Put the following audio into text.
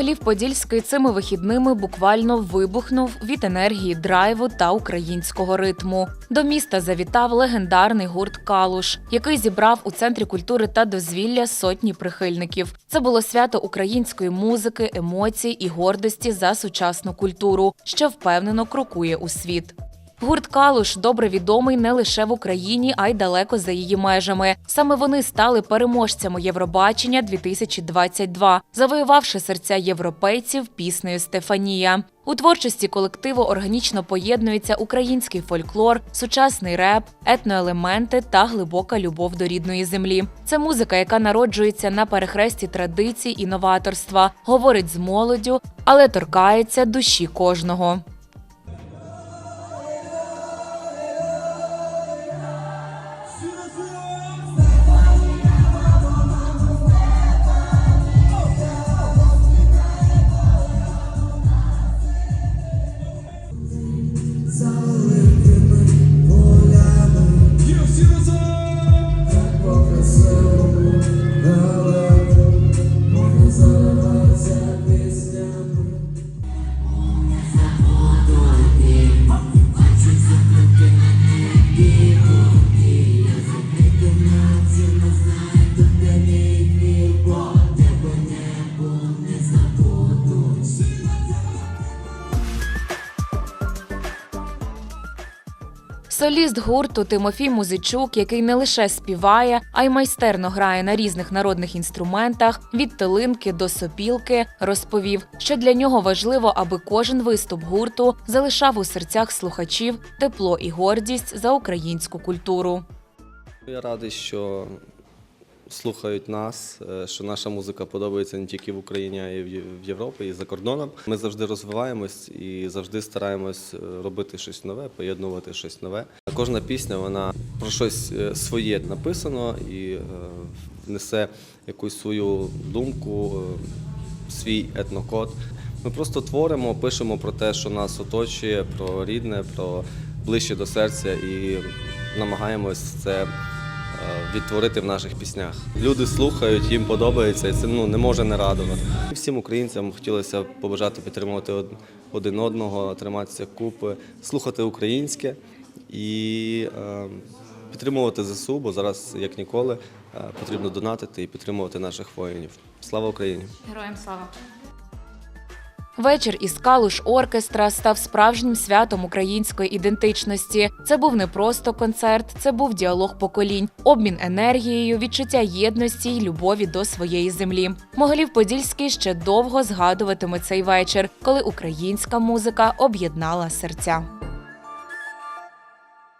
Могилів-Подільський цими вихідними буквально вибухнув від енергії драйву та українського ритму. До міста завітав легендарний гурт Калуш, який зібрав у центрі культури та дозвілля сотні прихильників. Це було свято української музики, емоцій і гордості за сучасну культуру, що впевнено крокує у світ. Гурт Калуш добре відомий не лише в Україні, а й далеко за її межами. Саме вони стали переможцями Євробачення 2022, завоювавши серця європейців піснею Стефанія. У творчості колективу органічно поєднується український фольклор, сучасний реп, етноелементи та глибока любов до рідної землі. Це музика, яка народжується на перехресті традицій і новаторства, говорить з молоддю, але торкається душі кожного. Brasil! Соліст гурту Тимофій Музичук, який не лише співає, а й майстерно грає на різних народних інструментах від тилинки до сопілки, розповів, що для нього важливо, аби кожен виступ гурту залишав у серцях слухачів тепло і гордість за українську культуру. Я радий, що слухають нас, е, що наша музика подобається не тільки в Україні, а й в Європі і за кордоном. Ми завжди розвиваємось і завжди стараємось е, робити щось нове, поєднувати щось нове. Кожна пісня вона про щось е, своє написано і несе якусь свою думку, свій етнокод. Ми просто творимо, пишемо про те, що нас оточує, про рідне, про ближче до серця і намагаємось це відтворити в наших піснях. Люди слухають, їм подобається, і це ну, не може не радувати. Всім українцям хотілося побажати підтримувати один одного, триматися купи, слухати українське і е, підтримувати ЗСУ, бо зараз, як ніколи, е, потрібно донатити і підтримувати наших воїнів. Слава Україні! Героям слава! Вечір із Калуш оркестра став справжнім святом української ідентичності. Це був не просто концерт, це був діалог поколінь, обмін енергією, відчуття єдності й любові до своєї землі. Могилів Подільський ще довго згадуватиме цей вечір, коли українська музика об'єднала серця.